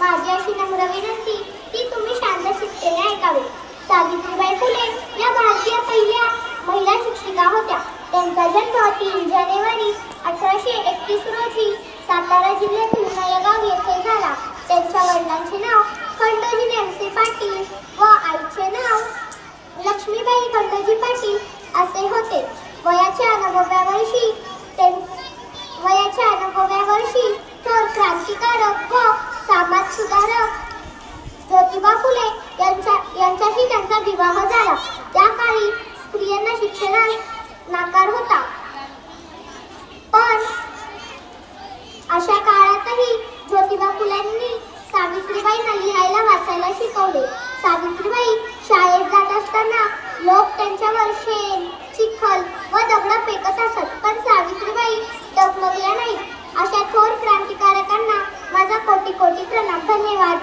माझी अशी नम्र विनंती ती तुम्ही शांत शिक्षेने ऐकावे. सावित्रीबाई फुले या भारतीय पहिल्या महिला शिक्षिका होत्या. त्यांचा जन्म तीन जानेवारी अठराशे एकतीस रोजी सातारा जिल्ह्यातील नयगाव येथे झाला. त्यांच्या वडिलांचे नाव खंडोजी नेमसे पाटील व आईचे नाव लक्ष्मीबाई खंडोजी पाटील असे होते. वयाच्या नवव्या वर्षी त्यां- वयाच्या नवव्या वर्षी थोर क्रांतिकारक व सुधारक. ज्योतिबा फुले यांच्या यांच्याशी त्यांचा विवाह झाला. त्या काळी स्त्रियांना शिक्षणास नाकार होता. पण अशा काळातही ज्योतिबा फुल्यांनी सावित्रीबाईंना लिहायला वाचायला शिकवले. सावित्रीबाई शाळेत जात असताना लोक त्यांच्यावर शेण चिखल व दगड फेकत असत. धन्यवाद.